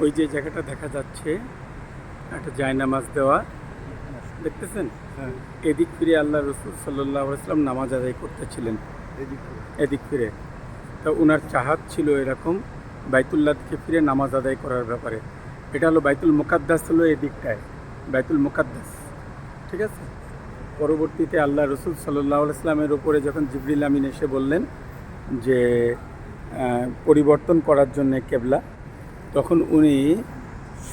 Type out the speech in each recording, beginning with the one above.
ওই যে জায়গাটা দেখা যাচ্ছে একটা জায়নামাজ দেওয়া। দেখতেছেন? হ্যাঁ। এদিক ফিরে আল্লাহ রসুল সাল্লাহ আসলাম নামাজ আদায় করতেছিলেন। এদিকে এদিক ফিরে। তো ওনার চাহাত ছিল এরকম বাইতুল্লাহ দিকে ফিরে নামাজ আদায় করার ব্যাপারে। এটা হলো বাইতুল মুকাদ্দাস হলো এদিকটায় বাইতুল মুকাদ্দাস। ঠিক আছে? পরবর্তীতে আল্লাহ রসুল সাল্লাহ ইসলামের ওপরে যখন জিবরিল আমিন এসে বললেন যে পরিবর্তন করার জন্যে কেবলা তখন উনি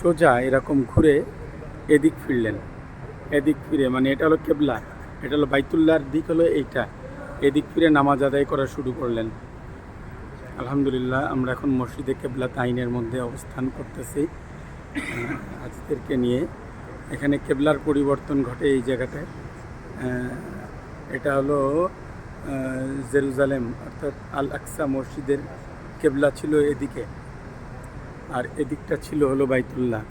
সোজা এরকম ঘুরে এদিক ফিরলেন। এদিক ফিরে মানে এটা হলো কেবলা এটা হলো বাইতুল্লাহর দিক হলো এইটা। এদিক ফিরে নামাজ আদায় করা শুরু করলেন। আলহামদুলিল্লাহ আমরা এখন মসজিদে কেবলা তাইনের মধ্যে অবস্থান করতেছি। আহ, হাজিদেরকে নিয়ে। এখানে কেবলার পরিবর্তন ঘটে এই জায়গাটায় এটা হলো জেরুজালেম অর্থাৎ আল আকসা মসজিদের কেবলা ছিল এদিকে। আর এদিকটা ছিল হলো বাইতুল্লাহ।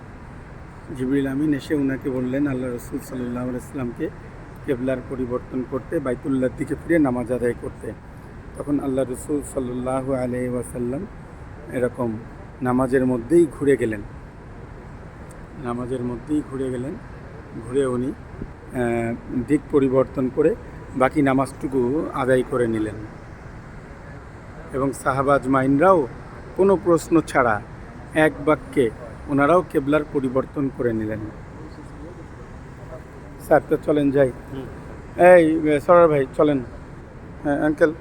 জিবরিল আমিন এসে ওনাকে বললেন, আল্লাহ রসুল সাল্লাহ ইসলামকে কেবলার পরিবর্তন করতে, বাইতুল্লাহর দিকে ফিরে নামাজ আদায় করতে। তখন আল্লাহ রসুল সাল্লাহ আলহি ওয়াসাল্লাম এরকম নামাজের মধ্যেই ঘুরে গেলেন। নামাজের মধ্যেই ঘুরে গেলেন, ঘুরে উনি দিক পরিবর্তন করে বাকি নামাজটুকু আদায় করে নিলেন। এবং সাহাবাজ মাইনরাও কোনো প্রশ্ন ছাড়া এক বাক্যে ওনারাও কেবলার পরিবর্তন করে নিলেন। স্যার তো চলেন যাই। এই সরার ভাই চলেন। হ্যাঁ আঙ্কেল